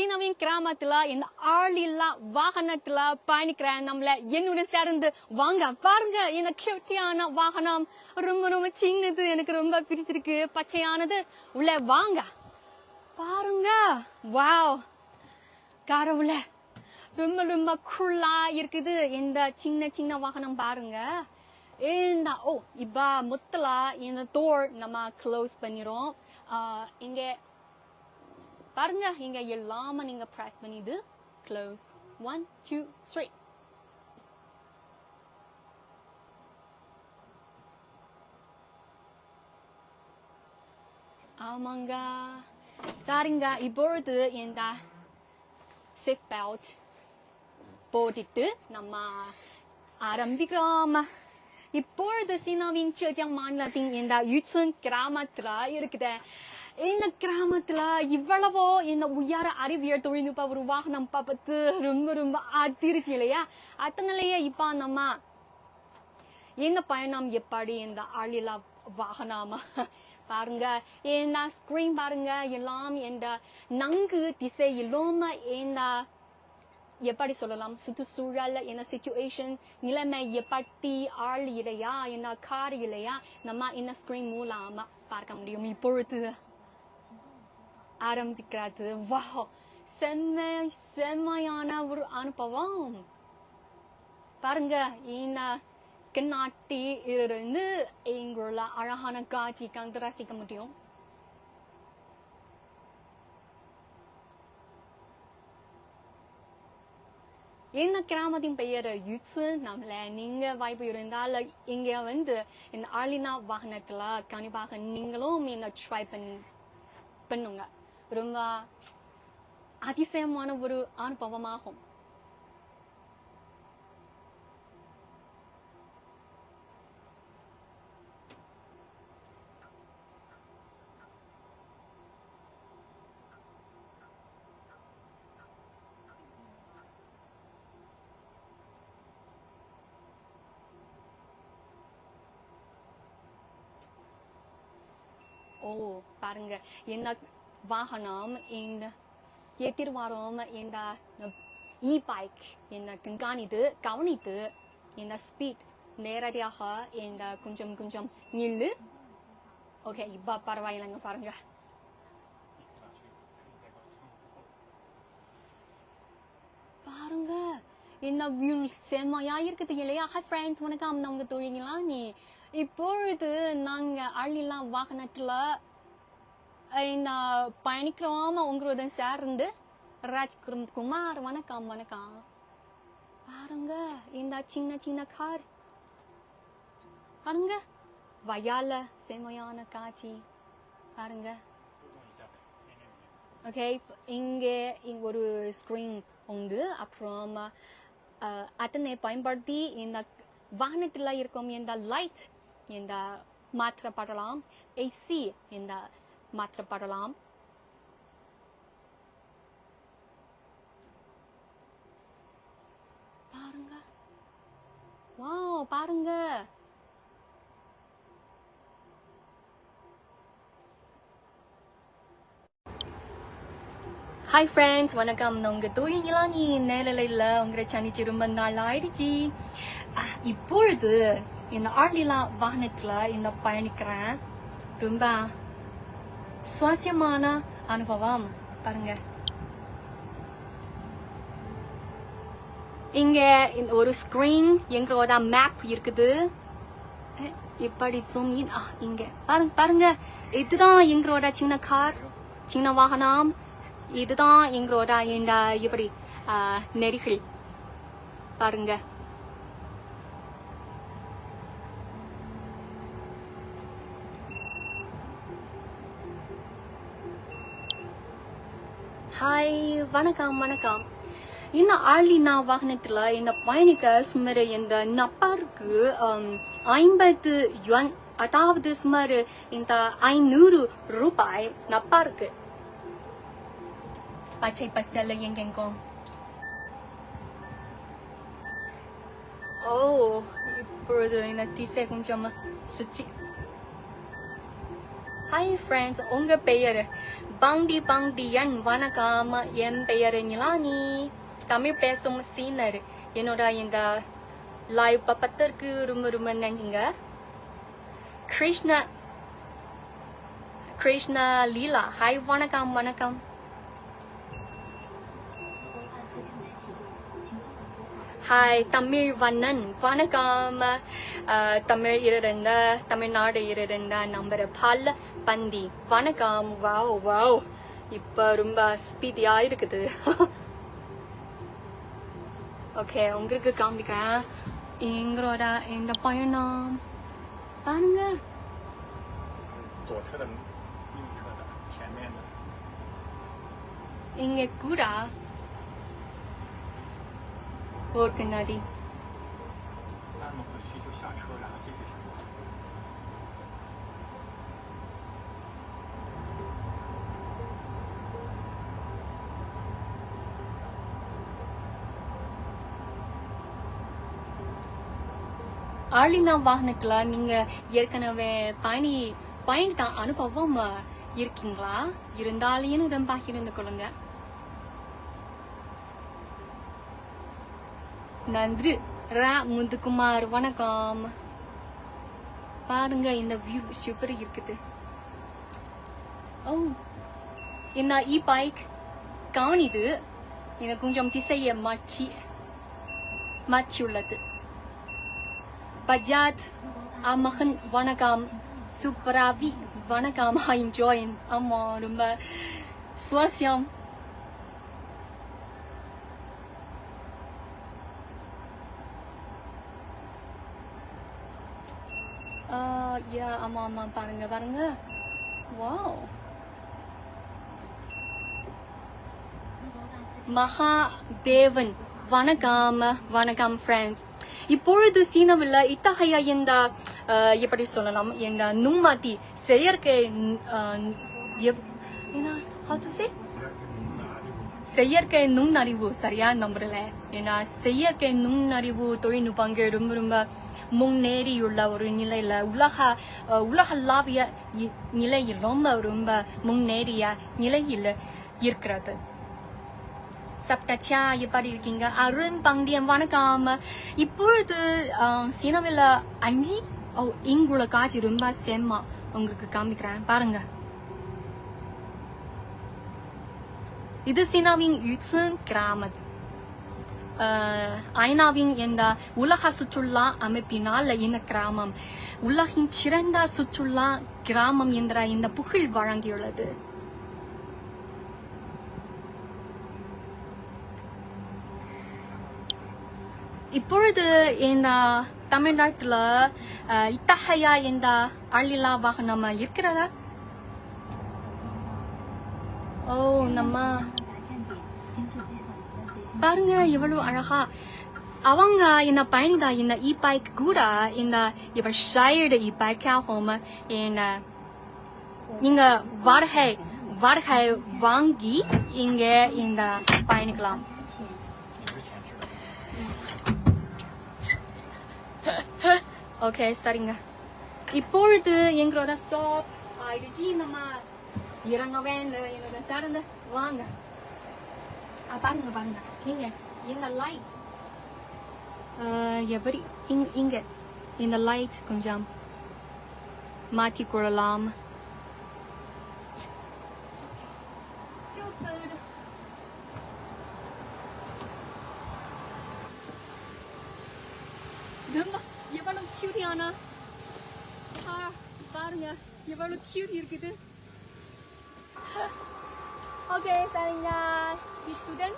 சீனாவின் கிராமத்துல இந்த ஆளில்லா வாகனத்துல பயணிக்கிற நம்மள என்னோட சேர்ந்து வாங்க. பாருங்க இந்த கியூட்டியான வாகனம். ரொம்ப ரொம்ப சின்னது. எனக்கு ரொம்ப பிடிச்சிருக்கு. பச்சையானது. உள்ள வாங்க. பாருங்க. வாவ். கடவுள ரொம்ப ரொம்ப குள்ளா இருக்குது. இந்த சின்ன சின்ன வாகனம் பாருங்க. இந்த ஓ இப்ப மொத்தல இந்த டோர் நம்ம க்ளோஸ் பண்ணிரும். ஆஹ், பாருங்க இங்க எல்லாம நீங்க பிரஸ் பண்ணிது க்ளோஸ் ஒன் டூ த்ரீ ஆமாங்க. சரிங்க இப்பொழுது இந்த சிப் belt போட்டுட்டு நம்ம ஆரம்பிக்கிறோம் இப்பொழுது சீனாவின் ஜெஜியாங் மாநிலத்தின் இந்த யுச்சுன் கிராமத்துல இருக்குது. இந்த கிராமத்துல இவ்வளவோ இந்த உயர அறிவியல் தொழில்நுட்ப ஒரு வாகனம் பார்த்து ரொம்ப ரொம்ப அதிர்ச்சி இல்லையா? அதனாலயே இப்ப நம்ம இந்த பயணம் எப்படி இந்த ஆளில்லா வாகனமா? பாருங்க இந்த ஸ்கிரீன் பாருங்க எல்லாம் இந்த நன்கு திசை இல்லாம இந்த எப்படி சொல்லலாம் சுற்றுச்சூழல் என்ன சுச்சுவேஷன் நிலைமை எப்படி ஆள் இல்லையா என்ன கார் இல்லையா நம்ம என்ன ஸ்கிரீன் மூலமா பார்க்க முடியும். இப்பொழுது ஆரம்பிக்கிறது வா செம்ம செம்மையான ஒரு அனுபவம். பாருங்க இந்த கண்ணாட்டி இருந்து இங்குள்ள அழகான காட்சி கண்டு ரசிக்க முடியும். இந்த கிராமத்தின் பெயர் யுச்சு. நம்மள நீங்க வாய்ப்பு இருந்தால் இங்க வந்து இந்த ஆலினா வாகனத்துல கண்டிப்பாக நீங்களும் இந்த ட்ரை பண்ணி பண்ணுங்க. ரொம்ப அதிசயமான ஒரு அனுபவமாகும் ஓ பாருங்க என்ன வாகனம் இந்த எதிர்வாரம் இந்த இ பைக் இந்த கண்காணித்து கவனித்து இந்த ஸ்பீட் நேரடியாக இந்த கொஞ்சம் கொஞ்சம் நில்லு. ஓகே இப்போ பரவாயில்லைங்க பாருங்க. பாருங்க இந்த வியூ செம்மையா இருக்குது இல்லையா? ஹை ஃப்ரெண்ட்ஸ் வணக்கம். நான் உங்க நீ இப்பொழுது நாங்க அள்ளிலாம் வாகனத்துல இந்த பயணிக்கிறோம் உங்களுடன் சேர்ந்து. ராஜ் குமார் வணக்கம் வணக்கம். பாருங்க இந்த சின்ன சின்ன கார். பாருங்க வயால செமையான காட்சி. பாருங்க. ஓகே இங்கே ஒரு ஸ்க்ரீன் உண்டு. அப்புறம் அத்தனை அதனை பயன்படுத்தி இந்த வாகனத்தில் இருக்கும் இந்த லைட் இந்த மாற்றப்படலாம் ஏசி இந்த மாற்றப்படலாம். பாருங்க. வா பாருங்க. ஹாய் ஃப்ரெண்ட்ஸ் வணக்கம். நான் உங்க தோழிங்களா நீ நேரலையில் உங்களை சனிச்சு ரொம்ப நாள் ஆயிடுச்சு. இப்பொழுது இந்த ஆர்லிலா வாகனத்தில் இந்த பயணிக்கிறேன். ரொம்ப சுவாசியமான அனுபவம். பாருங்க. இங்க இந்த ஒரு ஸ்கிரீன் எங்களோட மேப் இருக்குது. இப்படி ஜூம் இன் ஆ இங்க. பாருங்க பாருங்க. இதுதான் எங்களோட சின்ன கார் சின்ன வாகனம். இதுதான் எங்களோட இந்த இப்படி நெறிகள். பாருங்க. ஹாய் வணக்கம் வணக்கம். இந்த நான் வாகனத்துல இந்த பயணிக்க சுமார் இந்த நபருக்கு ஐம்பது யுவன் அதாவது சுமார் இந்த ஐநூறு ரூபாய் நபருக்கு பச்சை பசல்ல எங்கெங்கும் ஓ இப்பொழுது இந்த திசை கொஞ்சம் சுச்சி. ஹாய் ஃப்ரெண்ட்ஸ் உங்க பெயர்? பாண்டி என் வணக்கம் என் பெயர் நிலானி தமிழ் பேசும் சீனர். என்னோட இந்த லைவ் பப்பத்திற்கு ரொம்ப ரொம்ப நன்றிங்க. கிருஷ்ண கிருஷ்ணா லீலா. ஹாய் வணக்கம் வணக்கம். ஹாய் தமிழ் வண்ணன் வணக்கம். தமிழ் இருந்த தமிழ்நாடு இருந்த நம்பர் பல பந்தி. வணக்கம். Wow wow. இப்போ ரொம்ப ஸ்பீதியா இருக்குது. ஓகே உங்களுக்கு காமிக்கிறேன். எங்களோட இந்த பயணம்? பாருங்க. இங்க கூட? और कन्नाडी ஆர்லினா வாகனத்துல நீங்க ஏற்கனவே பயணி பயணி தான் அனுபவம் இருக்கீங்களா இருந்தாலையும் ரொம்ப இருந்து கொள்ளுங்க நன்றி. ரா முத்துக்குமார் வணக்கம். பாருங்க இந்த வியூ சூப்பர் இருக்குது. ஓ இந்த இ பைக் காணிது எனக்கு கொஞ்சம் திசையை மாற்றி மாற்றியுள்ளது. பஜாஜ் அமகன் வணக்கம். சூப்பராவி வணக்கம் என்ஜாய் ஆமா ரொம்ப சுவாரஸ்யம். யா ஆமா ஆமா பாருங்க பாருங்க. வா மகா தேவன் வணக்கம் வணக்கம் ஃப்ரெண்ட்ஸ் இப்பொழுது சீனாவில் இத்தகைய இந்த எப்படி சொல்லலாம் இந்த நுண்மதி செயற்கை என்ன ஹவு டு சே செயற்கை நுண்ணறிவு சரியா? நம்புறல. ஏன்னா செயற்கை நுண்ணறிவு தொழில்நுட்பங்கள் ரொம்ப ரொம்ப முன்னேறியுள்ள ஒரு நிலையில உலக உலகளாவிய இ- நிலையில் ரொம்ப ரொம்ப முன்னேறிய நிலையில் இருக்கிறது. சப்டச்சா எப்படி இருக்கீங்க அருண் பண்டியன் வணக்கம். இப்பொழுது அஹ், அஞ்சு இங்குள்ள காட்சி ரொம்ப செம்ம. உங்களுக்கு காமிக்கிறேன். பாருங்க. இது சீனாவின் யுச்சுன் கிராமம் ஐநாவின் இந்த உலக சுற்றுலா அமைப்பினால் இந்த கிராமம். உலகின் சிறந்த சுற்றுலா கிராமம் என்ற இந்த புகழ் வழங்கியுள்ளது. இப்பொழுது இந்த தமிழ்நாட்டுல அஹ், இத்தகைய இந்த அழிலாவாக வாகனம் இருக்கிறதா? ஓ நம்ம. பாருங்க எவ்வளவு அழகா. அவங்க இந்த பயணிதா இந்த இ பைக் கூட இந்த இவர் ஷயர்டு இ பைக் பைக்காகவும் இந்த நீங்க வாடகை வாடகை வாங்கி இங்க இந்த பயணிக்கலாம். ஓகே சரிங்க. இப்பொழுது எங்களோட ஸ்டாப் ஆயிடுச்சு நம்ம இறங்க வேண்டு என்னோட சார்ந்து வாங்க பாருங்க பாருங்க இங்க இந்த லைட் எப்படி இங்க இங்க இந்த லைட் கொஞ்சம் மாற்றிக் கொள்ளலாம் எவ்வளவு கியூரியானா பாருங்க எவ்வளவு கியூரி இருக்குது ஓகே சரிங்க இத்துடன்